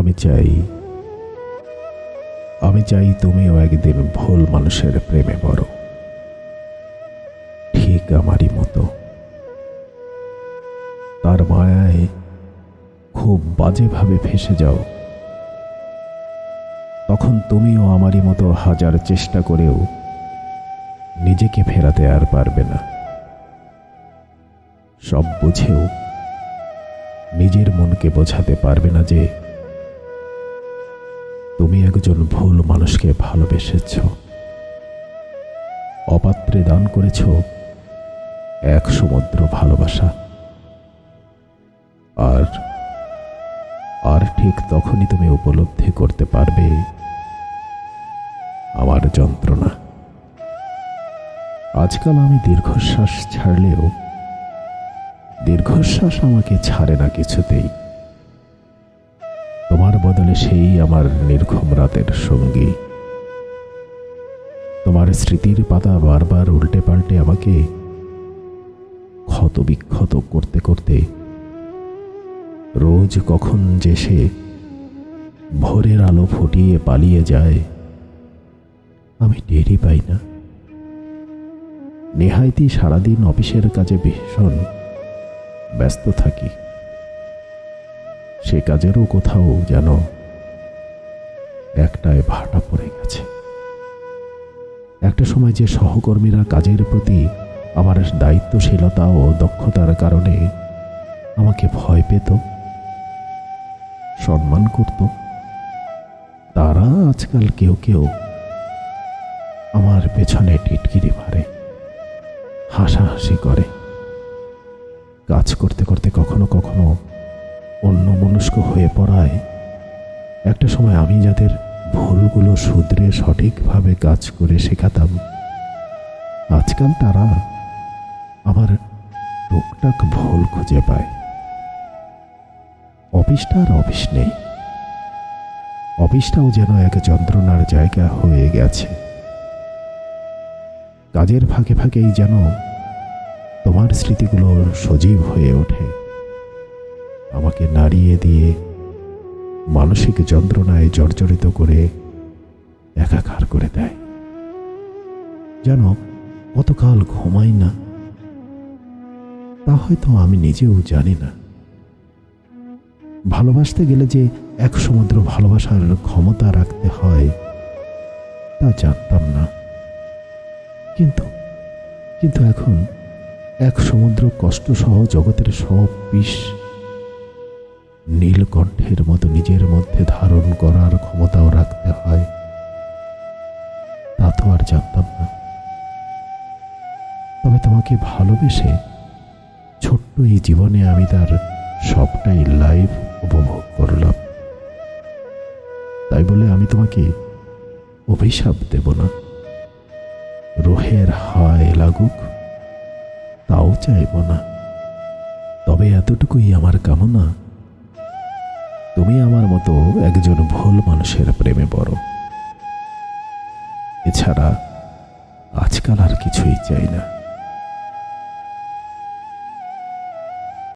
আমি চাই আমি চাই তুমিও একদিন ভুল মানুষের প্রেমে পড়ো। ঠিক আমারই মতো। তার মায়ায় খুব বাজেভাবে ফেসে যাও। তখন তুমিও আমারই মতো হাজার চেষ্টা করেও নিজেকে ফেরাতে আর পারবে না। সব বুঝেও নিজের মনকে বোঝাতে পারবে না যে তুমি একজন ভুল মানুষকে ভালোবেসেছ। অপাত্রে দান করেছ এক সমুদ্র ভালোবাসা। আর আর ঠিক তখনই তুমি উপলব্ধি করতে পারবে আমার যন্ত্রণা। আজকাল আমি দীর্ঘশ্বাস ছাড়লেও, দীর্ঘশ্বাস আমাকে ছাড়ে না কিছুতেই। সেই আমার নির্ঘুম রাতের সঙ্গী। তোমার স্মৃতির পাতা বারবার উল্টে পাল্টে আমাকে ক্ষত বিক্ষত করতে করতে রোজ কখন যে সে ভোরের আলো ফুটিয়ে পালিয়ে যায়, আমি টেরই পাই না। নেহাইতি সারাদিন অফিসের কাজে ভীষণ ব্যস্ত থাকি। সে কাজেরও কোথাও যেন একটায় ভাটা পড়ে গেছে। একটা সময় যে সহকর্মীরা কাজের প্রতি আমার দায়িত্বশীলতা ও দক্ষতার কারণে আমাকে ভয় পেত, সম্মান করত, তারা আজকাল কেউ কেউ আমার পেছনে টিটকিরি মারে, হাসাহাসি করে। কাজ করতে করতে কখনো কখনো অন্য মনস্ক হয়ে পড়ায় একটা সময় আমি যাদের ভুলগুলো শুধরে সঠিকভাবে কাজ করে শেখাতাম, আজকাল তারা আমার টুকটাক ভুল খুঁজে পায়। অফিসটা আর অফিস নেই। অফিসটাও যেন এক যন্ত্রণার জায়গা হয়ে গেছে। কাজের ফাঁকে ফাঁকেই যেন তোমার স্মৃতিগুলো সজীব হয়ে ওঠে। আমাকে নাড়িয়ে দিয়ে মানসিক যন্ত্রণায় জর্জরিত করে একাকার করে দেয়। যেন কতকাল ঘুমাই না, তা হয়তো আমি নিজেও জানি না। ভালোবাসতে গেলে যে এক সমুদ্র ভালোবাসার ক্ষমতা রাখতে হয়, তা জানতাম না। কিন্তু কিন্তু এখন এক সমুদ্র কষ্টসহ জগতের সব বিষ নীলকণ্ঠের মতো নিজের মধ্যে ধারণ করার ক্ষমতাও রাখতে হয়। তা তো আর জানতাম না। তবে তোমাকে ভালোবেসে ছোট্ট এই জীবনে আমি তার সবটাই লাইভ উপভোগ করলাম। তাই বলে আমি তোমাকে অভিশাপ দেব না। রোহের হায় লাগুক, তাও চাইব না। তবে এতটুকুই আমার কামনা। তুমি আমার মতো একজন ভুল মানুষের প্রেমে পড়ো। এছাড়া আজকাল আর কিছুই চাই না।